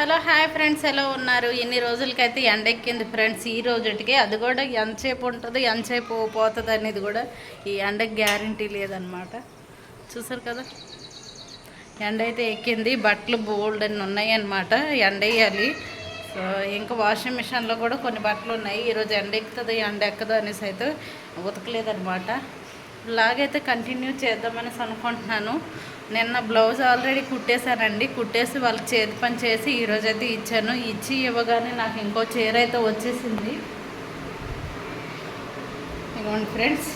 Hello hi friends ఎలా ఉన్నారు? ఎన్ని రోజులకైతే ఎండ ఎక్కింది ఫ్రెండ్స్. ఈ రోజుటికి అది కూడా ఎంతసేపు ఉంటుంది ఎంతసేపు పోతుంది అనేది కూడా ఈ ఎండకి గ్యారంటీ లేదనమాట చూసారు కదా? ఎండ అయితే ఎక్కింది బట్టలు బోల్డ్ అని ఉన్నాయి అనమాట ఎండ వేయాలి సో ఇంకా వాషింగ్ మిషన్లో కూడా కొన్ని బట్టలు ఉన్నాయి. ఈరోజు ఎండ ఎక్కుతుంది ఎండ ఎక్కదు అనేసి అయితే ఉతకలేదనమాట లాగైతే కంటిన్యూ చేద్దామనేసి అనుకుంటున్నాను. నిన్న బ్లౌజ్ ఆల్రెడీ కుట్టేశానండి. కుట్టేసి వాళ్ళకి చేతి పని చేసి ఈరోజు అయితే ఇచ్చాను. ఇచ్చి ఇవ్వగానే నాకు ఇంకో చీర అయితే వచ్చేసింది. ఇదిగోండి ఫ్రెండ్స్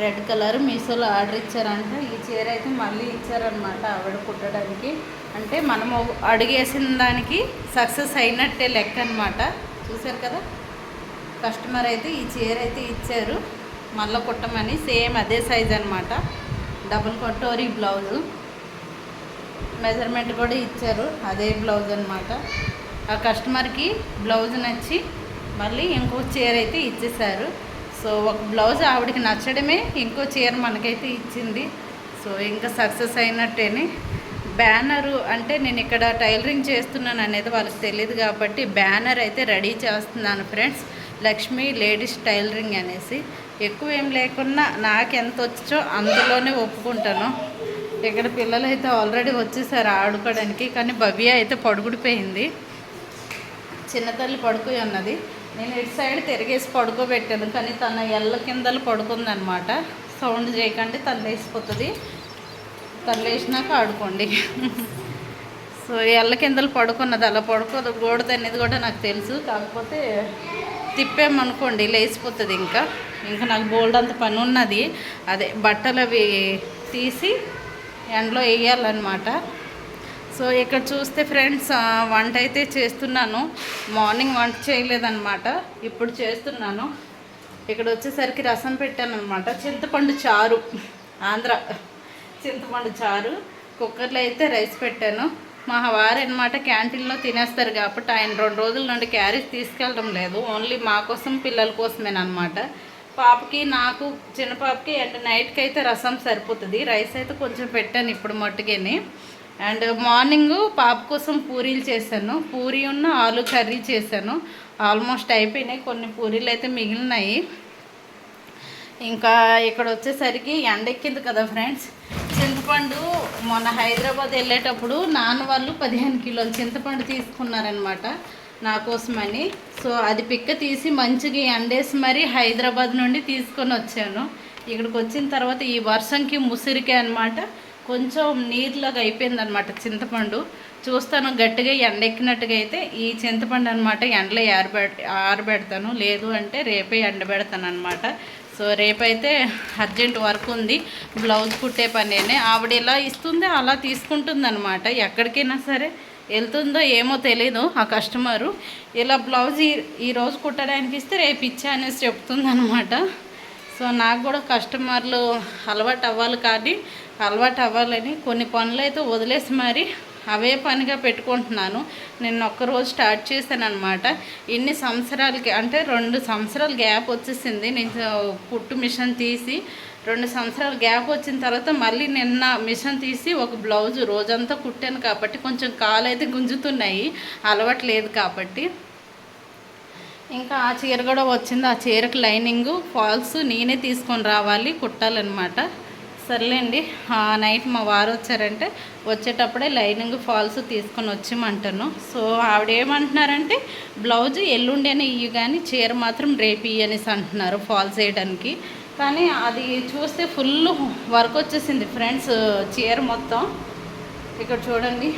రెడ్ కలర్ మీషోలో ఆర్డర్ ఇచ్చారంట. ఈ చీర అయితే మళ్ళీ ఇచ్చారనమాట ఆవిడ కుట్టడానికి. అంటే మనము అడిగేసిన దానికి సక్సెస్ అయినట్టే లెక్క అనమాట చూశారు కదా? కస్టమర్ అయితే ఈ చీర అయితే ఇచ్చారు. మళ్ళీ కుట్టమని సేమ్ అదే సైజ్ అనమాట డబుల్ కటోరీ బ్లౌజు. మెజర్మెంట్ కూడా ఇచ్చారు అదే బ్లౌజ్ అనమాట ఆ కస్టమర్కి బ్లౌజ్ నచ్చి మళ్ళీ ఇంకో చీర అయితే ఇచ్చేసారు సో ఒక బ్లౌజ్ ఆవిడకి నచ్చడమే ఇంకో చీర మనకైతే ఇచ్చింది. సో ఇంకా సక్సెస్ అయినట్టేని. బ్యానరు అంటే నేను ఇక్కడ టైలరింగ్ చేస్తున్నాను అనేది వాళ్ళకి తెలియదు కాబట్టి బ్యానర్ అయితే రెడీ చేస్తున్నాను ఫ్రెండ్స్. లక్ష్మి లేడీస్ టైలరింగ్ అనేసి ఎక్కువ ఏం లేకున్నా నాకు ఎంత వచ్చో అందులోనే ఒప్పుకుంటాను. ఇక్కడ పిల్లలు అయితే ఆల్రెడీ వచ్చేసారు ఆడుకోవడానికి కానీ భవ్య అయితే పడుకుడిపోయింది. చిన్నతల్లి పడుకుని ఉన్నది. నేను ఇటు సైడ్ తిరిగేసి పడుకోబెట్టాను కానీ తన ఎల్ల కిందలు పడుకుందనమాట సౌండ్ చేయకండి తను లేచిపోతుంది తను లేచినాక ఆడుకోండి. సో ఎల్ల కిందలు పడుకున్నది అలా పడుకోదు గోడది అనేది కూడా నాకు తెలుసు. కాకపోతే తిప్పామనుకోండి లేచిపోతుంది ఇంకా. ఇంకా నాకు బోల్డ్ అంత పని ఉన్నది. అదే బట్టలు అవి తీసి ఎండలో వేయాలన్నమాట. సో ఇక్కడ చూస్తే ఫ్రెండ్స్ వంట అయితే చేస్తున్నాను. మార్నింగ్ వంట చేయలేదన్నమాట. ఇప్పుడు చేస్తున్నాను. ఇక్కడ వచ్చేసరికి రసం పెట్టాను అనమాట చింతపండు చారు ఆంధ్ర చింతపండు చారు కుక్కర్లో అయితే రైస్ పెట్టాను. మా వారు అనమాట క్యాంటీన్లో తినేస్తారు కాబట్టి ఆయన రెండు రోజుల నుండి క్యారేజ్ తీసుకెళ్ళడం లేదు. ఓన్లీ మా కోసం పిల్లల కోసమేనమాట. పాపకి నాకు చిన్న పాపకి అండ్ నైట్కి అయితే రసం సరిపోతుంది. రైస్ అయితే కొంచెం పెట్టాను ఇప్పుడు మట్టుకేని. అండ్ మార్నింగ్ పాప కోసం పూరీలు చేశాను. పూరి ఉన్న ఆలు కర్రీ చేశాను. ఆల్మోస్ట్ అయిపోయినాయి. కొన్ని పూరీలు అయితే మిగిలినాయి. ఇంకా ఇక్కడ వచ్చేసరికి ఎండెక్కింది కదా ఫ్రెండ్స్. చింతపండు మొన్న హైదరాబాద్ వెళ్ళేటప్పుడు నాన్న వాళ్ళు పదిహేను కిలోలు చింతపండు తీసుకున్నారనమాట నా కోసమని. సో అది పిక్క తీసి మంచిగా ఎండేసి మరీ హైదరాబాద్ నుండి తీసుకొని వచ్చాను. ఇక్కడికి వచ్చిన తర్వాత ఈ వర్షంకి ముసిరికే అనమాట కొంచెం నీరులాగా అయిపోయిందనమాట చింతపండు. చూస్తాను గట్టిగా ఎండెక్కినట్టుగా అయితే ఈ చింతపండు అనమాట ఎండలో ఆరబె ఆరబెడతాను. లేదు అంటే రేపే ఎండబెడతాను అనమాట సో రేపైతే అర్జెంట్ వర్క్ ఉంది. బ్లౌజ్ కుట్టే పనేనే. ఆవిడ ఎలా ఇస్తుందో అలా తీసుకుంటుందనమాట ఎక్కడికైనా సరే వెళ్తుందో ఏమో తెలీదు ఆ కస్టమరు. ఇలా బ్లౌజ్ ఈ ఈరోజు కుట్టడానికి ఇస్తే రేపు ఇచ్చా అనేసి చెప్తుందనమాట సో నాకు కూడా కస్టమర్లు అలవాటు అవ్వాలి కానీ అలవాటు అవ్వాలని కొన్ని పనులు అయితే వదిలేసి మరి అవే పనిగా పెట్టుకుంటున్నాను. నేను ఒక్కరోజు స్టార్ట్ చేశాను అనమాట ఇన్ని సంవత్సరాలకి అంటే రెండు సంవత్సరాలు గ్యాప్ వచ్చేసింది. నేను కుట్టు మిషన్ తీసి రెండు సంవత్సరాలు గ్యాప్ వచ్చిన తర్వాత మళ్ళీ నిన్న మిషన్ తీసి ఒక బ్లౌజ్ రోజంతా కుట్టాను కాబట్టి కొంచెం కాలు అయితే గుంజుతున్నాయి. అలవాటు లేదు కాబట్టి. ఇంకా ఆ చీర కూడా వచ్చింది. ఆ చీరకు లైనింగు ఫాల్స్ నేనే తీసుకొని రావాలి కుట్టాలన్నమాట. సర్లేండి. నైట్ మా వారు వచ్చారంటే వచ్చేటప్పుడే లైనింగ్ ఫాల్స్ తీసుకొని వచ్చేయమంటాను. సో ఆవిడ ఏమంటున్నారంటే బ్లౌజ్ ఎల్లుండి అని ఇయ్యి కానీ చీర మాత్రం రేపు అనేసి అంటున్నారు ఫాల్స్ వేయడానికి. కానీ అది చూస్తే ఫుల్ వర్క్ వచ్చేసింది ఫ్రెండ్స్ చీర మొత్తం. ఇక్కడ చూడండి.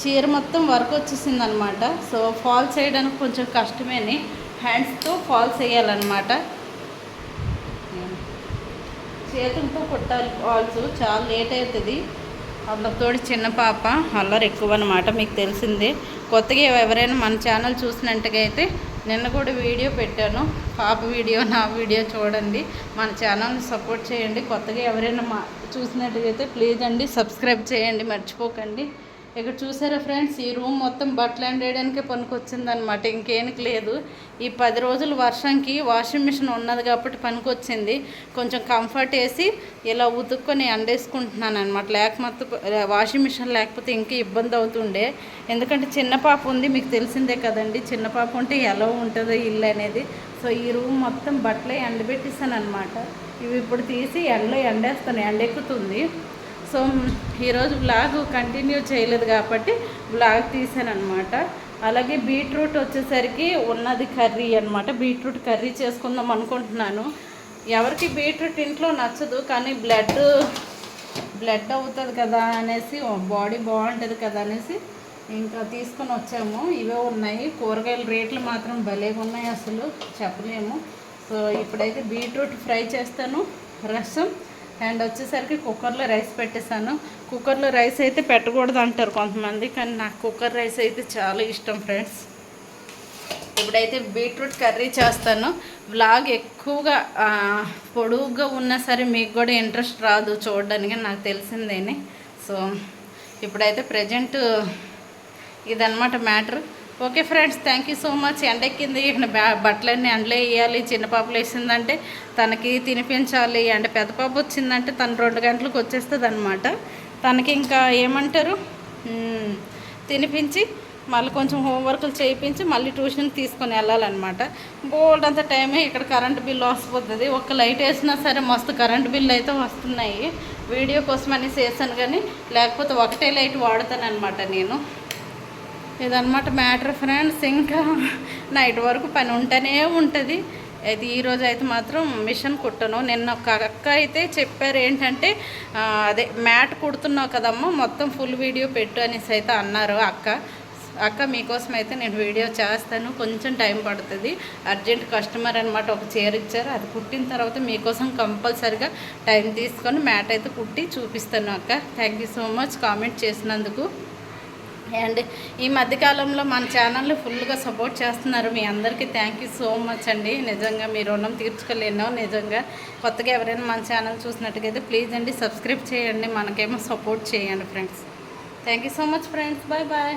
చీర మొత్తం వర్క్ వచ్చేసింది అనమాట సో ఫాల్స్ వేయడానికి కొంచెం కష్టమేని. హ్యాండ్స్తో ఫాల్స్ వేయాలన్నమాట. చేతులతో కుట్టాలి ఆల్సో చాలా లేట్ అవుతుంది అందరితోటి చిన్న పాప అల్లరి ఎక్కువ అనమాట మీకు తెలిసిందే. కొత్తగా ఎవరైనా మన ఛానల్ చూసినట్టుగా అయితే నిన్న కూడా వీడియో పెట్టాను. పాప వీడియో నా వీడియో చూడండి. మన ఛానల్ని సపోర్ట్ చేయండి. కొత్తగా ఎవరైనా మా చూసినట్టుగా అయితే ప్లీజ్ అండి సబ్స్క్రైబ్ చేయండి. మర్చిపోకండి. ఇక్కడ చూసారా ఫ్రెండ్స్ ఈ రూమ్ మొత్తం బట్టలు ఎండేయడానికే పనికొచ్చిందనమాట ఇంకేనికి లేదు. ఈ పది రోజులు వర్షంకి వాషింగ్ మిషన్ ఉన్నది కాబట్టి పనికొచ్చింది. కొంచెం కంఫర్ట్ వేసి ఇలా ఉతుక్కొని ఎండేసుకుంటున్నాను అనమాట లేకపోతే వాషింగ్ మిషన్ లేకపోతే ఇంకా ఇబ్బంది అవుతుండే. ఎందుకంటే చిన్న పాప ఉంది మీకు తెలిసిందే కదండి. చిన్న పాప ఉంటే ఎలా ఉంటుందో ఇల్లు అనేది. సో ఈ రూమ్ మొత్తం బట్టలే ఎండబెట్టేసాను అనమాట ఇవి ఇప్పుడు తీసి ఎండలో ఎండేస్తాను ఎండెక్కుతుంది. సో ఈరోజు బ్లాగ్ కంటిన్యూ చేయలేదు కాబట్టి బ్లాగ్ తీసాను అనమాట అలాగే బీట్రూట్ వచ్చేసరికి ఉన్నది కర్రీ అనమాట బీట్రూట్ కర్రీ చేసుకుందాం అనుకుంటున్నాను. ఎవరికి బీట్రూట్ ఇంట్లో నచ్చదు కానీ బ్లడ్ బ్లడ్ అవుతుంది కదా అనేసి బాడీ బాగుంటుంది కదా అనేసి ఇంకా తీసుకొని వచ్చాము. ఇవే ఉన్నాయి. కూరగాయల రేట్లు మాత్రం భలేగా ఉన్నాయి అసలు చెప్పలేము. సో ఇప్పుడైతే బీట్రూట్ ఫ్రై చేస్తాను. రసం అండ్ వచ్చేసరికి కుక్కర్లో రైస్ పెట్టేశాను. కుక్కర్లో రైస్ అయితే పెట్టకూడదు అంటారు కొంతమంది కానీ నాకు కుక్కర్ రైస్ అయితే చాలా ఇష్టం ఫ్రెండ్స్. ఇప్పుడైతే బీట్రూట్ కర్రీ చేస్తాను. వ్లాగ్ ఎక్కువగా పొడుగుగా ఉన్నా సరే మీకు కూడా ఇంట్రెస్ట్ రాదు చూడడానికి నాకు తెలిసిందేని. సో ఇప్పుడైతే ప్రజెంట్ ఇదన్నమాట matter. Okay friends thank you so much ఎండెక్కింది ఇక్కడ బ్యా బట్టలన్నీ ఎండలో వేయాలి. చిన్న పాపలు వేసిందంటే తనకి తినిపించాలి అంటే పెద్ద పాప వచ్చిందంటే తను రెండు గంటలకు వచ్చేస్తుంది అనమాట తనకి ఇంకా ఏమంటారు? తినిపించి మళ్ళీ కొంచెం హోంవర్క్లు చేయించి మళ్ళీ ట్యూషన్కి తీసుకొని వెళ్ళాలన్నమాట. బోల్డ్ అంత టైమే ఇక్కడ కరెంట్ బిల్లు వస్తుంది. ఒక లైట్ వేసినా సరే మస్తు కరెంట్ బిల్లు అయితే వస్తున్నాయి. వీడియో కోసం అనేసి వేసాను కానీ లేకపోతే ఒకటే లైట్ వాడతానమాట నేను. ఇదనమాట మ్యాటర్ ఫ్రెండ్స్. ఇంకా నైట్ వరకు పని ఉంటూనే ఉంటుంది. అయితే ఈరోజు అయితే మాత్రం మిషన్ కుట్టను. నిన్న ఒక అక్క అయితే చెప్పారు ఏంటంటే అదే మ్యాట్ కుడుతున్నావు కదమ్మా మొత్తం ఫుల్ వీడియో పెట్టు అనేసి అయితే అన్నారు అక్క. అక్క మీకోసం అయితే నేను వీడియో చేస్తాను. కొంచెం టైం పడుతుంది. అర్జెంట్ కస్టమర్ అనమాట ఒక చీర ఇచ్చారు. అది కుట్టిన తర్వాత మీకోసం కంపల్సరిగా టైం తీసుకొని మ్యాట్ అయితే కుట్టి చూపిస్తాను అక్క. Thank you so much comment చేసినందుకు. అండ్ ఈ మధ్యకాలంలో మన ఛానల్ని ఫుల్గా సపోర్ట్ చేస్తున్నారు మీ అందరికీ థ్యాంక్ యూ సో మచ్ అండి. నిజంగా మీ రుణం తీర్చుకోలేను. నిజంగా కొత్తగా ఎవరైనా మన ఛానల్ చూసినట్టుగైతే ప్లీజ్ అండి సబ్స్క్రైబ్ చేయండి. మనకేమో సపోర్ట్ చేయండి friends thank you so much friends bye bye